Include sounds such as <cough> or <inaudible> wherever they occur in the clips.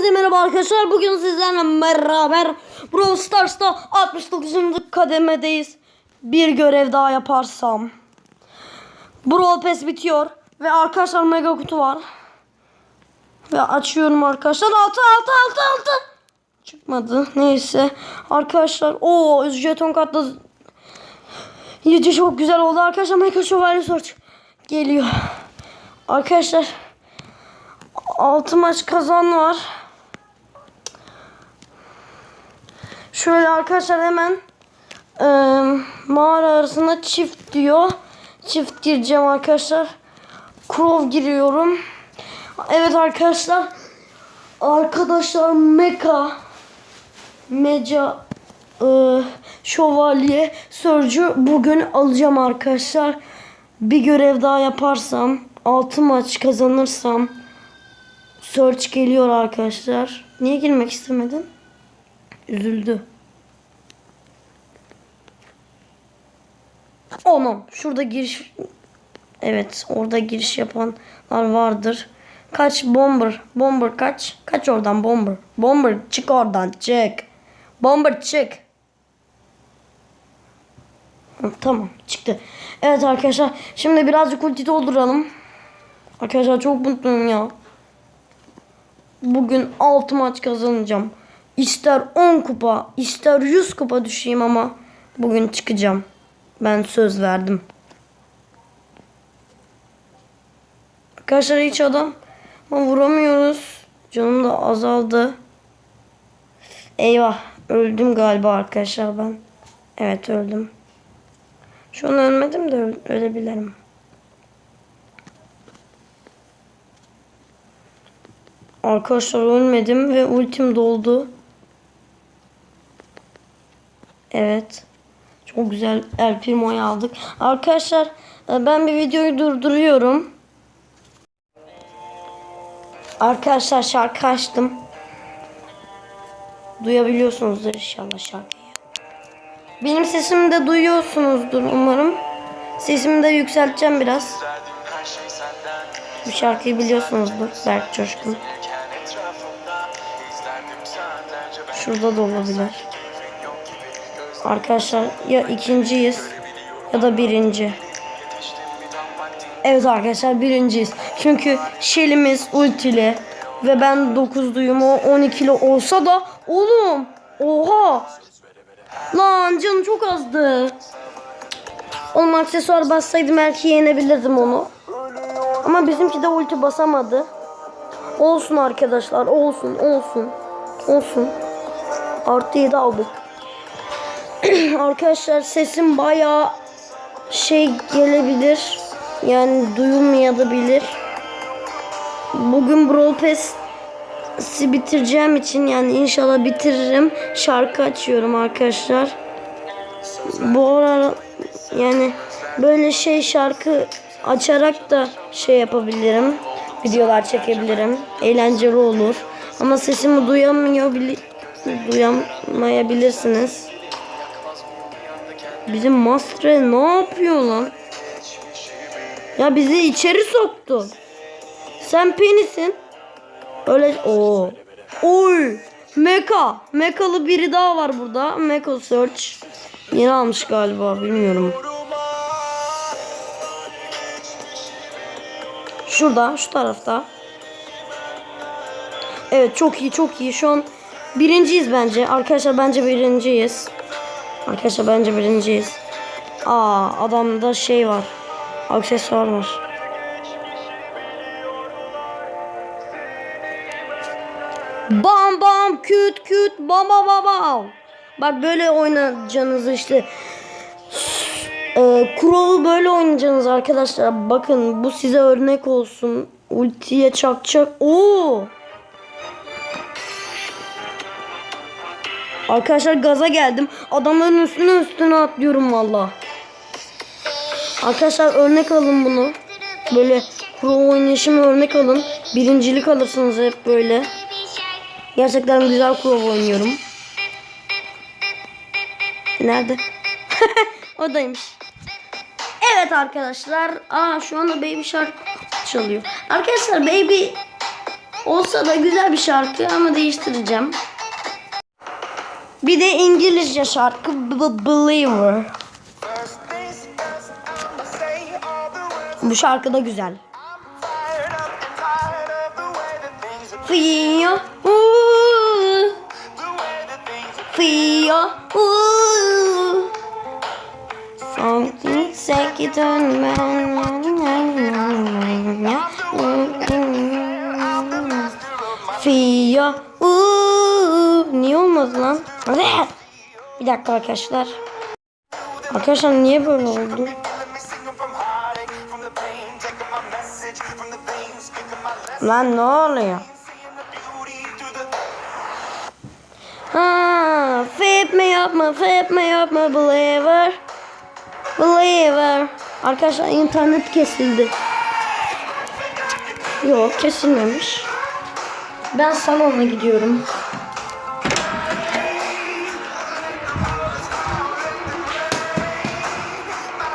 Hepinize merhaba arkadaşlar. Bugün sizlerle beraber Brawl Stars'ta 69. kademedeyiz. Bir görev daha yaparsam. Brawl Pass bitiyor. Ve arkadaşlar mega kutu var. Ve açıyorum arkadaşlar. Altı altı altı altı. Çıkmadı. Neyse. Arkadaşlar. o jeton katla. İyice çok güzel oldu arkadaşlar. Mega Şövalye Search geliyor. Arkadaşlar. 6 maç kazan var. Şöyle arkadaşlar hemen e, mağara arasında çift diyor. Çift gireceğim arkadaşlar. Crow giriyorum. Evet arkadaşlar. Arkadaşlar Mecha Meca e, Şövalye Sörcü bugün alacağım arkadaşlar. Bir görev daha yaparsam 6 maç kazanırsam Search geliyor arkadaşlar. Niye girmek istemedin? Üzüldü. Onun şurada giriş Evet orada giriş yapanlar vardır. Kaç bomber? Bomber kaç? Kaç oradan bomber? Bomber çık oradan çık. Bomber çık. Tamam çıktı. Evet arkadaşlar şimdi birazcık ulti dolduralım. Arkadaşlar çok mutluyum ya. Bugün 6 maç kazanacağım. İster 10 kupa, ister 100 kupa düşeyim ama bugün çıkacağım. Ben söz verdim. Arkadaşlar hiç adam ama vuramıyoruz. Canım da azaldı. Eyvah. Öldüm galiba arkadaşlar ben. Evet öldüm. Şu an ölmedim de öl- ölebilirim. Arkadaşlar ölmedim ve ultim doldu. Evet. Çok güzel El Primo'yu aldık. Arkadaşlar e, ben bir videoyu durduruyorum. Arkadaşlar şarkı açtım. Duyabiliyorsunuzdur inşallah şarkıyı. Benim sesimi de duyuyorsunuzdur umarım. Sesimi de yükselteceğim biraz. Bu şarkıyı biliyorsunuzdur. Berk Coşkun. Şurada da olabilir. Arkadaşlar ya ikinciyiz ya da birinci. Evet arkadaşlar birinciyiz. Çünkü Shelly'miz ultili ve ben 9'luyum o 12'li olsa da oğlum oha lan canım çok azdı. Oğlum aksesuar bassaydım belki yenebilirdim onu. Ama bizimki de ulti basamadı. Olsun arkadaşlar olsun olsun olsun. Artı 7 aldık. <clears throat> arkadaşlar sesim bayağı şey gelebilir. Yani duyulmayabilir. Bugün Brawl Pass'i bitireceğim için yani inşallah bitiririm. Şarkı açıyorum arkadaşlar. Bu ara yani böyle şey şarkı açarak da şey yapabilirim. Videolar çekebilirim. Eğlenceli olur. Ama sesimi duyamıyor bili duyamayabilirsiniz. Bizim Mastre ne yapıyor lan? Ya bizi içeri soktu. Sen penisin. Öyle o. Oy. Meka. Mekalı biri daha var burada. Meka Search. Yeni almış galiba bilmiyorum. Şurada şu tarafta. Evet çok iyi çok iyi. Şu an birinciyiz bence. Arkadaşlar bence birinciyiz. Arkadaşlar bence birinciyiz. Aa adamda şey var. Aksesuar var. Bam bam küt küt bam bam bam bam. Bak böyle oynayacaksınız işte. Ee, Crow'u böyle oynayacaksınız arkadaşlar. Bakın bu size örnek olsun. Ultiye çakacak. Oo. Arkadaşlar gaza geldim. Adamların üstüne üstüne atlıyorum valla. Arkadaşlar örnek alın bunu. Böyle pro oynayışımı örnek alın. Birincilik alırsınız hep böyle. Gerçekten güzel pro oynuyorum. Nerede? <laughs> Odaymış. Evet arkadaşlar. Aa şu anda Baby Shark çalıyor. Arkadaşlar Baby Olsa da güzel bir şarkı ama değiştireceğim. Bir de İngilizce şarkı B- Believer. Bu şarkı da güzel. Fio, ooh, Fio, ooh. Something it on Fio, ooh. Niye olmadı lan? Bir dakika arkadaşlar. Arkadaşlar niye böyle oldu? Lan ne oluyor? Ha, up mı, flip me up mı, believer. Believer. Arkadaşlar internet kesildi. Yok kesilmemiş. Ben salona gidiyorum.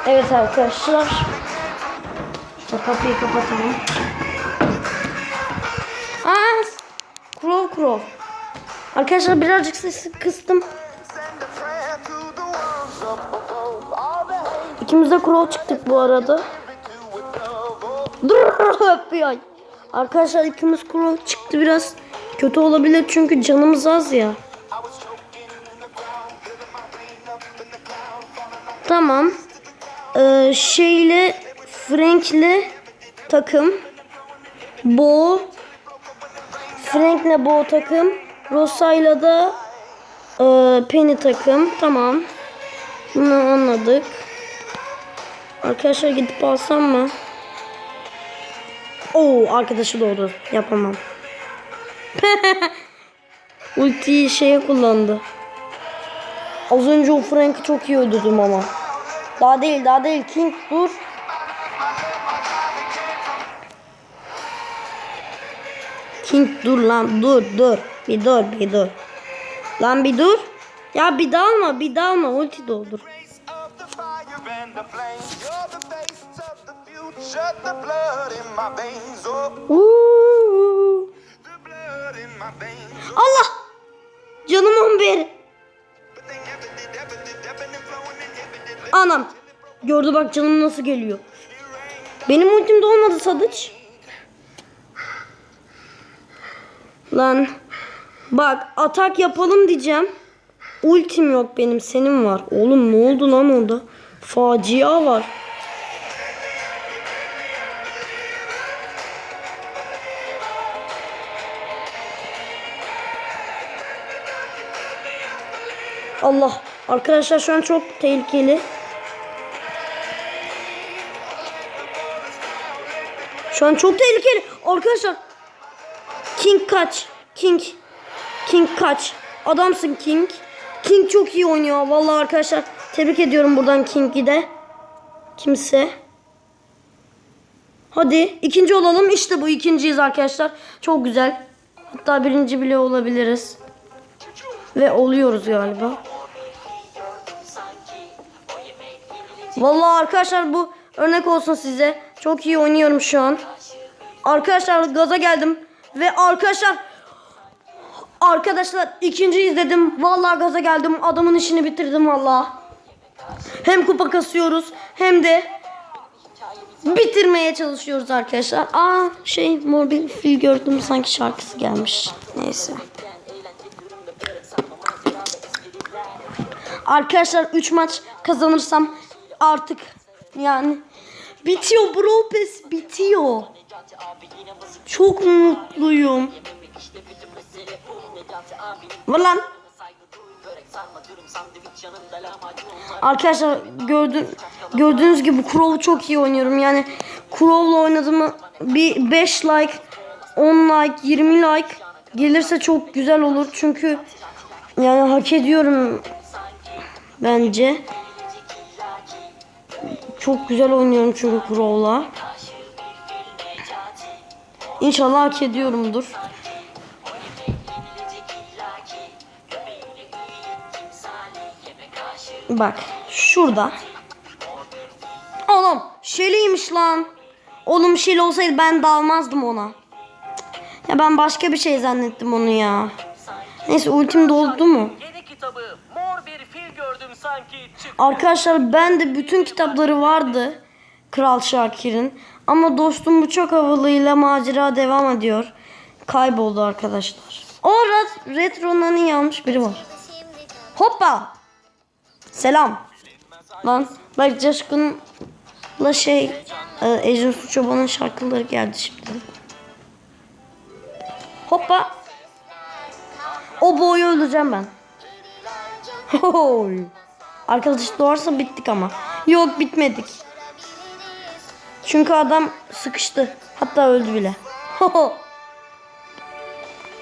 Evet arkadaşlar. Şu kapıyı kapatalım. Aa, Crow Crow. Arkadaşlar birazcık sesi kıstım. İkimiz de Crow çıktık bu arada. Dur FBI. Arkadaşlar ikimiz Crow çıktı biraz. Kötü olabilir çünkü canımız az ya. Tamam. Ee, şeyle Frank'le takım. Bo Frank'le Bo takım. Rosa'yla da e, Penny takım. Tamam. Bunu anladık. Arkadaşlar gidip alsam mı? Oo arkadaşı doğdu. Yapamam. <laughs> Ultiyi şeye kullandı. Az önce o Frank'ı çok iyi öldürdüm ama. Daha değil daha değil King dur. King dur lan dur dur. Bir dur bir dur. Lan bir dur. Ya bir dalma bir dalma ulti doldur. Uuu. Allah. Canım 11. Anam. Gördü bak canım nasıl geliyor. Benim ultimde olmadı Sadıç. Lan. Bak atak yapalım diyeceğim. Ultim yok benim senin var. Oğlum ne oldu lan orada? Facia var. Allah. Arkadaşlar şu an çok tehlikeli. Şu an çok tehlikeli. Arkadaşlar. King kaç. King. King kaç. Adamsın King. King çok iyi oynuyor. Vallahi arkadaşlar. Tebrik ediyorum buradan King'i de. Kimse. Hadi ikinci olalım. İşte bu ikinciyiz arkadaşlar. Çok güzel. Hatta birinci bile olabiliriz. Ve oluyoruz galiba. Vallahi arkadaşlar bu örnek olsun size. Çok iyi oynuyorum şu an. Arkadaşlar gaza geldim. Ve arkadaşlar Arkadaşlar ikinci izledim. Vallahi gaza geldim. Adamın işini bitirdim vallahi. Hem kupa kasıyoruz hem de bitirmeye çalışıyoruz arkadaşlar. Aa şey mor bir fil gördüm sanki şarkısı gelmiş. Neyse. Arkadaşlar 3 maç kazanırsam artık yani bitiyor Brawl bitiyor. Çok mutluyum. Var lan. Arkadaşlar gördün, gördüğünüz gibi Crow'u çok iyi oynuyorum. Yani Crow'la oynadığımı bir 5 like, 10 like, 20 like gelirse çok güzel olur. Çünkü yani hak ediyorum bence. Çok güzel oynuyorum çünkü Crow'la. İnşallah hak ediyorumdur. Bak şurada. Oğlum Shelly'ymiş lan. Oğlum Shelly olsaydı ben dalmazdım ona. Ya ben başka bir şey zannettim onu ya. Neyse ultim doldu mu? Yeni kitabı Mor bir fil gördüm sanki çıktı. Arkadaşlar ben de bütün kitapları vardı. Kral Şakir'in. Ama dostum bu çok havalıyla macera devam ediyor. Kayboldu arkadaşlar. Orada Retro'nun yanlış biri var. Hoppa. Selam. Lan bak Coşkun'la şey e, Ecin Suçoba'nın şarkıları geldi şimdi. Hoppa. O boyu öldüreceğim ben. <laughs> Hoy. Arkadaş doğarsa bittik ama. Yok bitmedik. Çünkü adam sıkıştı. Hatta öldü bile. <laughs>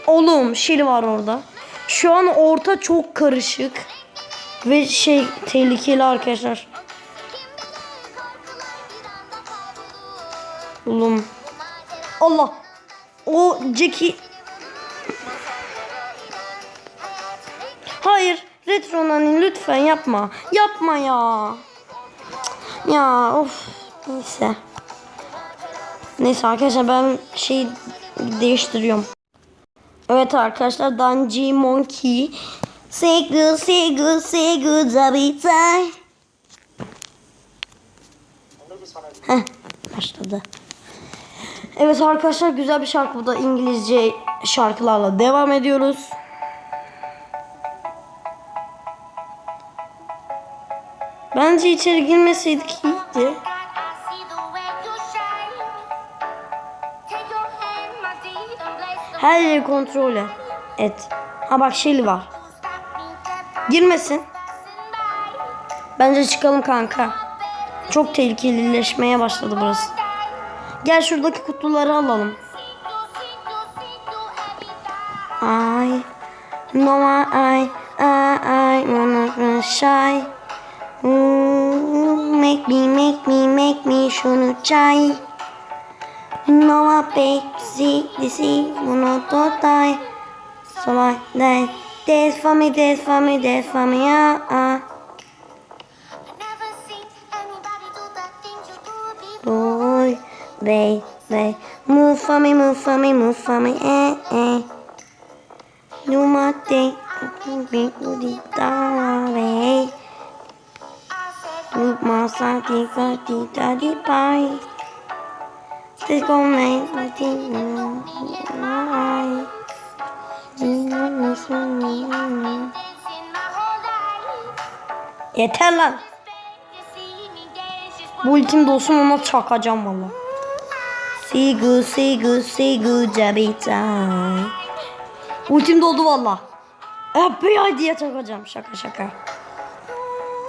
Oğlum Şili var orada. Şu an orta çok karışık. Ve şey tehlikeli arkadaşlar. Oğlum. Allah. O Jackie. Hayır. Retro Nani lütfen yapma. Yapma ya. Ya of. Neyse. Neyse arkadaşlar ben şey değiştiriyorum. Evet arkadaşlar Danji Monkey. Say good, say good, say good, Zabitay. Heh, başladı. Evet arkadaşlar güzel bir şarkı bu da İngilizce şarkılarla devam ediyoruz. Bence içeri girmeseydik iyiydi. Her yeri kontrol et. Ha bak Shelly var. Girmesin. Bence çıkalım kanka. Çok tehlikelileşmeye başladı burası. Gel şuradaki kutuları alalım. Ay. No I I I wanna be Ooh, make me make me make me şunu çay. No I pay see this wanna to die. So I that dance for me dance for me dance for me ah ah. Do do. Boy, they, they move for me, move for me, move for me, eh, eh. Do my thing, be goody darling. I Do my side, goody daddy pie. This gon' make my thing right. dancing my whole life. Yeter lan. Me Bu ultim dolsun ona çakacağım valla. Sigu sigu sigu cabitay. Ultim doldu valla. FBI diye çakacağım. Şaka şaka.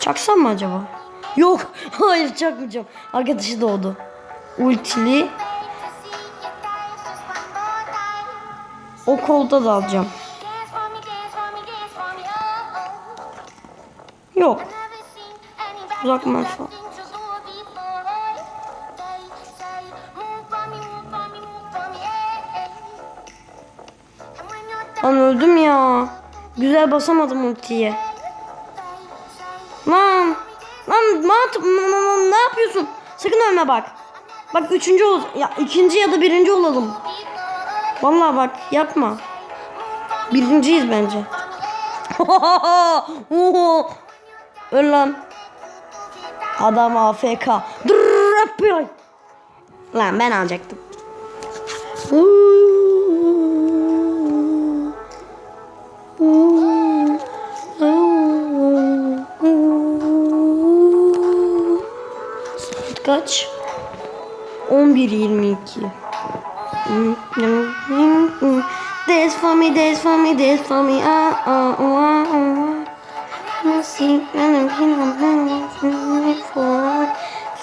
Çaksam mı acaba? Yok. <laughs> Hayır çakmayacağım. Arkadaşı doğdu. Ultili. O kolda da alacağım. Yok. Uzak mesafe. Lan öldüm ya. Güzel basamadım ultiye. Lan. Lan lan, ne yapıyorsun? Sakın ölme bak. Bak üçüncü ol ya ikinci ya da birinci olalım. Vallahi bak yapma. Birinciyiz bence. <laughs> Öl lan. Adam AFK. Dur. Lan ben alacaktım. Saat kaç? 11.22 Dance for me, dance for me, dance for me, ah, ah, ah, ah.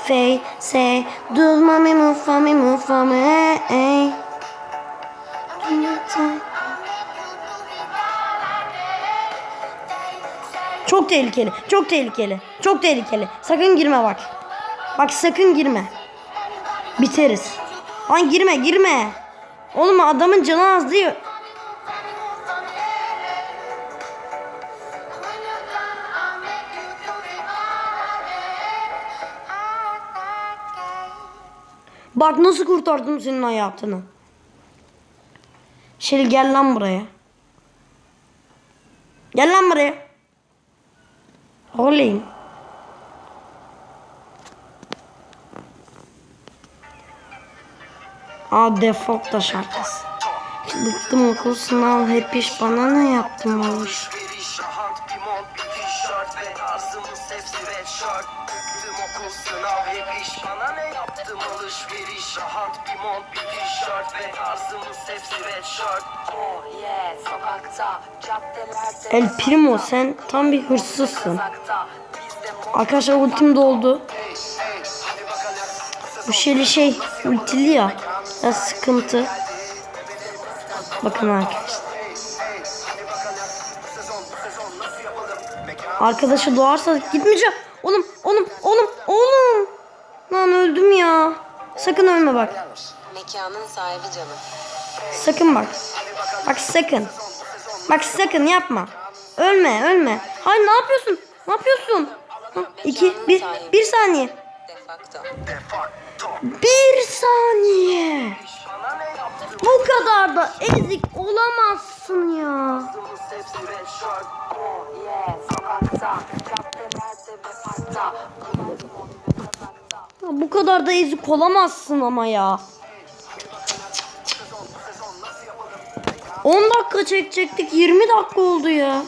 Faye, say, do mommy, move for me, move for me, eh, eh. Çok tehlikeli, çok tehlikeli, çok tehlikeli. Sakın girme bak. Bak sakın girme. Biteriz. Lan girme, girme. Oğlum adamın canı az değil. Bak nasıl kurtardım senin hayatını. Şeli gel lan buraya. Gel lan buraya. Olayım. Aa defok da şarkısı. Bıktım okul sınav hep iş bana ne yaptım olur. El Primo sen tam bir hırsızsın. Arkadaşlar ultim doldu. Bu şeyli şey ultili ya. Biraz sıkıntı. Bakın arkadaşlar. Arkadaşı doğarsa gitmeyeceğim. Oğlum, oğlum, oğlum, oğlum. Lan öldüm ya. Sakın ölme bak. Mekanın sahibi canım. Sakın bak. Bak sakın. Bak sakın yapma. Ölme, ölme. Hayır ne yapıyorsun? Ne yapıyorsun? Hı, İki, bir, bir saniye. Bir saniye. Bu kadar da ezik olamazsın ya. Ya Bu kadar da ezik olamazsın ama ya. 10 dakika çekecektik 20 dakika oldu ya.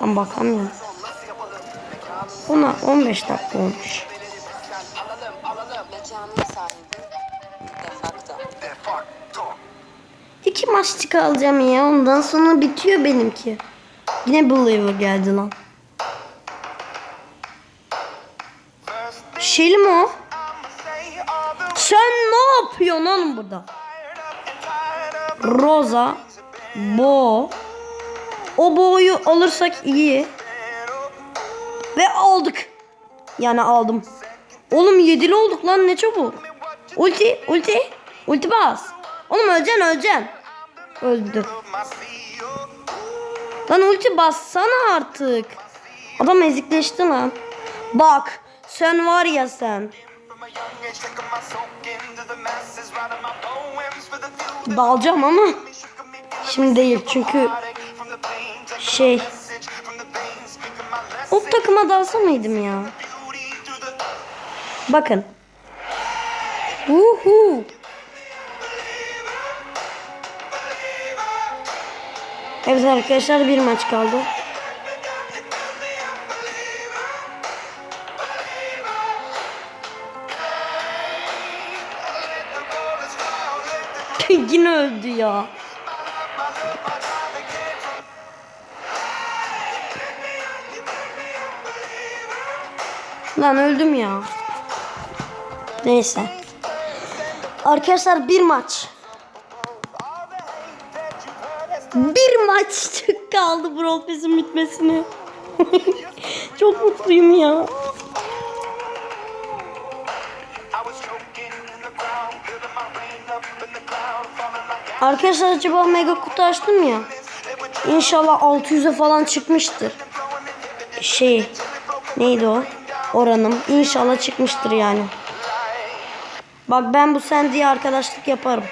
Ben bakamıyorum. Buna 15 dakika olmuş. İki maç kalacağım ya ondan sonra bitiyor benimki. Yine Believer geldi lan. Şeli mi o? Sen ne yapıyorsun oğlum burada? Rosa, Bo. O Bo'yu alırsak iyi. Yani aldım. Oğlum yedili olduk lan ne çabuk. Ulti, ulti, ulti bas. Oğlum öleceksin, öleceksin. Öldü. Lan ulti bassana artık. Adam ezikleşti lan. Bak, sen var ya sen. Dalacağım ama şimdi değil çünkü şey o takıma dalsa mıydım ya? Bakın. Uhu. Evet arkadaşlar bir maç kaldı. <laughs> Yine öldü ya. Lan öldüm ya. Neyse. Arkadaşlar bir maç. Bir maçlık <laughs> kaldı Brawl Pass'in bitmesine. <laughs> Çok mutluyum ya. Arkadaşlar acaba mega kutu açtım ya. İnşallah 600'e falan çıkmıştır. Şey neydi o? Oranım. İnşallah çıkmıştır yani. Bak ben bu Sandy'ye arkadaşlık yaparım.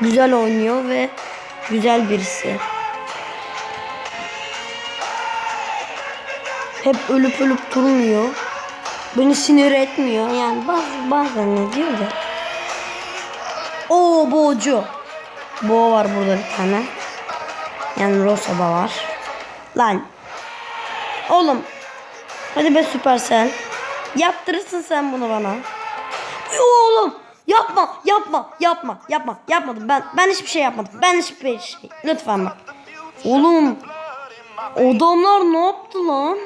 Güzel oynuyor ve güzel birisi. Hep ölüp ölüp durmuyor. Beni sinir etmiyor. Yani bazen, bazen ne diyor da. Oo boğucu. Boğa var burada bir tane. Yani Rosa da var. Lan. Oğlum. Hadi be Supercell. Yaptırırsın sen bunu bana. Yo oğlum. Yapma, yapma, yapma, yapma, yapmadım. Ben ben hiçbir şey yapmadım. Ben hiçbir şey. Lütfen bak. Oğlum. Adamlar ne yaptı lan?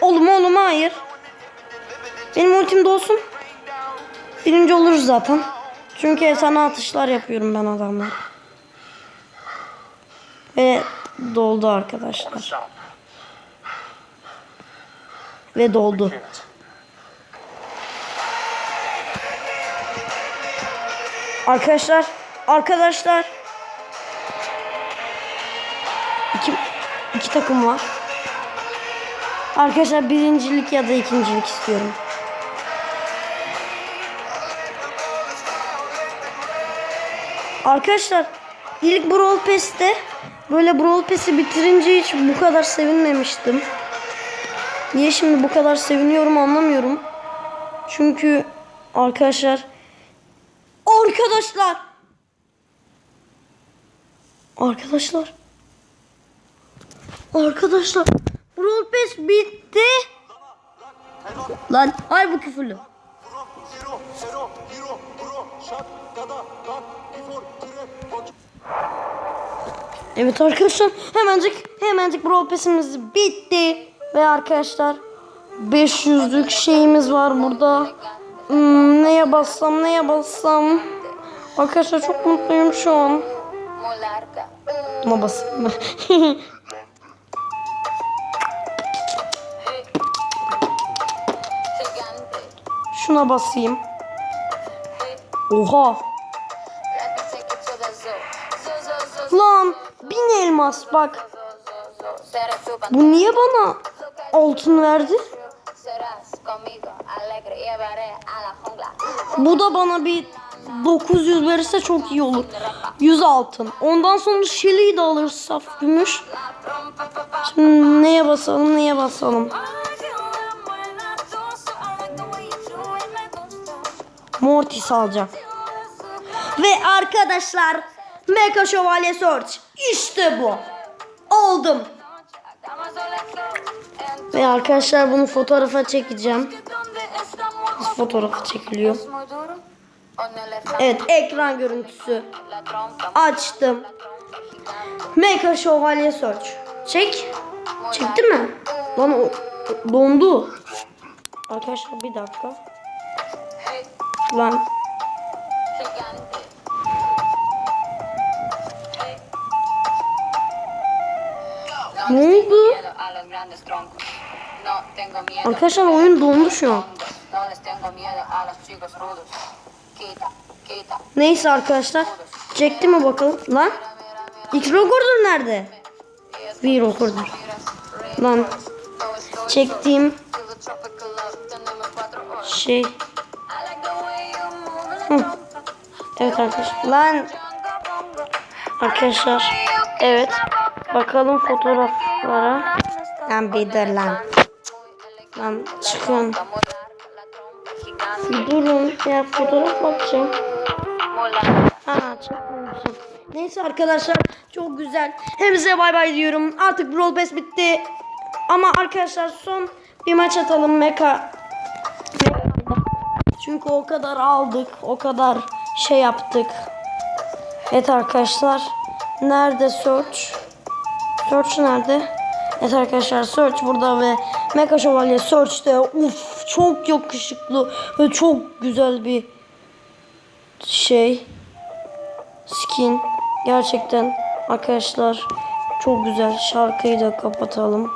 Oğlum oğlum hayır. Benim ultim dolsun. Birinci oluruz zaten. Çünkü efsane atışlar yapıyorum ben adamlar. Ve doldu arkadaşlar. Ve doldu. Arkadaşlar, arkadaşlar. İki, iki takım var. Arkadaşlar birincilik ya da ikincilik istiyorum. Arkadaşlar ilk Brawl Pass'te böyle Brawl Pass'i bitirince hiç bu kadar sevinmemiştim. Niye şimdi bu kadar seviniyorum anlamıyorum. Çünkü arkadaşlar arkadaşlar arkadaşlar arkadaşlar Brawl Pass bitti. Lan ay bu küfürlü. Evet arkadaşlar hemencik hemencik Brawl Pass'imiz bitti. Ve arkadaşlar 500'lük şeyimiz var burada. Hmm, neye bassam neye bassam. Arkadaşlar çok mutluyum şu an. Buna basayım. <laughs> Şuna basayım. Oha. Lan bin elmas bak. Bu niye bana altın verdi? Bu da bana bir 900 verirse çok iyi olur. 100 altın. Ondan sonra Shelly'i de alırız saf gümüş. Şimdi neye basalım neye basalım. Mortis alacağım. Ve arkadaşlar Mega Şövalye Search işte bu. Aldım. Ve arkadaşlar bunu fotoğrafa çekeceğim. Fotoğrafı çekiliyor. Evet ekran görüntüsü. Açtım. Mega Şövalye Search. Çek. Çekti mi? Lan o dondu. Arkadaşlar bir dakika. Lan ne oldu? Arkadaşlar oyun dondu şu an. Neyse arkadaşlar. Çekti mi bakalım? Lan. X recorder nerede? Bir recorder. Lan. Çektiğim şey. Hı. Evet arkadaşlar. Lan. Arkadaşlar. Evet. Bakalım fotoğraflara. Lan bir dur lan. Lan çıkın. Durun. Ya fotoğraf bakacağım. Ha çekmemişim. Neyse arkadaşlar çok güzel. Hepinize bay bay diyorum. Artık Brawl Pass bitti. Ama arkadaşlar son bir maç atalım Meka. Çünkü o kadar aldık. O kadar şey yaptık. Evet arkadaşlar. Nerede search? Search nerede? Evet arkadaşlar search burada ve Mecha Şövalye search'te. Uf çok yakışıklı ve çok güzel bir şey skin. Gerçekten arkadaşlar çok güzel şarkıyı da kapatalım.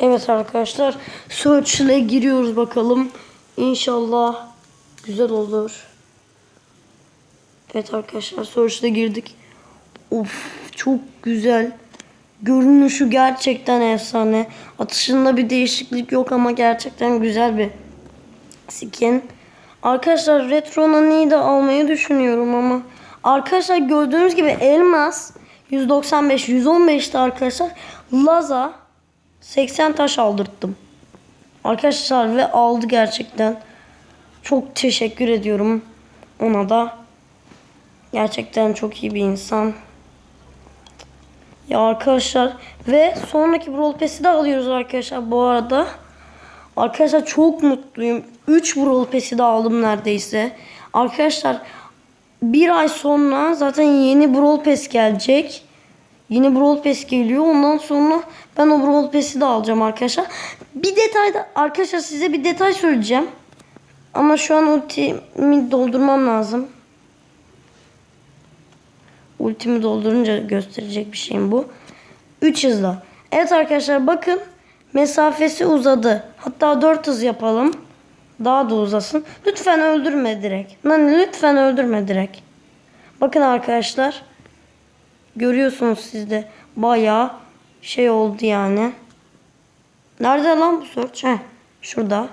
Evet arkadaşlar search ile giriyoruz bakalım. İnşallah güzel olur Evet arkadaşlar ile girdik Of çok güzel Görünüşü gerçekten efsane. Atışında bir değişiklik yok ama gerçekten güzel bir skin. Arkadaşlar retro naniyi de almayı düşünüyorum ama arkadaşlar gördüğünüz gibi elmas 195 115'te arkadaşlar Laza 80 taş aldırttım. Arkadaşlar ve aldı gerçekten. Çok teşekkür ediyorum ona da. Gerçekten çok iyi bir insan. Ya arkadaşlar ve sonraki Brawl Pass'i de alıyoruz arkadaşlar bu arada. Arkadaşlar çok mutluyum. 3 Brawl Pass'i de aldım neredeyse. Arkadaşlar bir ay sonra zaten yeni Brawl Pass gelecek. Yeni Brawl Pass geliyor. Ondan sonra ben o Brawl Pass'i de alacağım arkadaşlar. Bir detay da arkadaşlar size bir detay söyleyeceğim. Ama şu an ultimi doldurmam lazım. Ultimi doldurunca gösterecek bir şeyim bu. 3 hızla. Evet arkadaşlar bakın. Mesafesi uzadı. Hatta 4 hız yapalım. Daha da uzasın. Lütfen öldürme direkt. Nani lütfen öldürme direkt. Bakın arkadaşlar. Görüyorsunuz siz de bayağı şey oldu yani. Nerede lan bu search? Heh, şurada.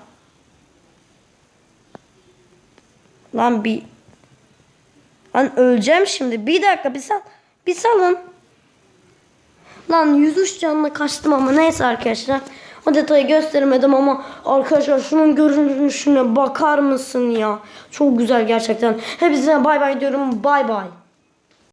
Lan bir Lan öleceğim şimdi. Bir dakika bir sal. Bir salın. Lan 103 canla kaçtım ama neyse arkadaşlar. O detayı göstermedim ama arkadaşlar şunun görünüşüne bakar mısın ya? Çok güzel gerçekten. Hepinize bay bay diyorum. Bay bay.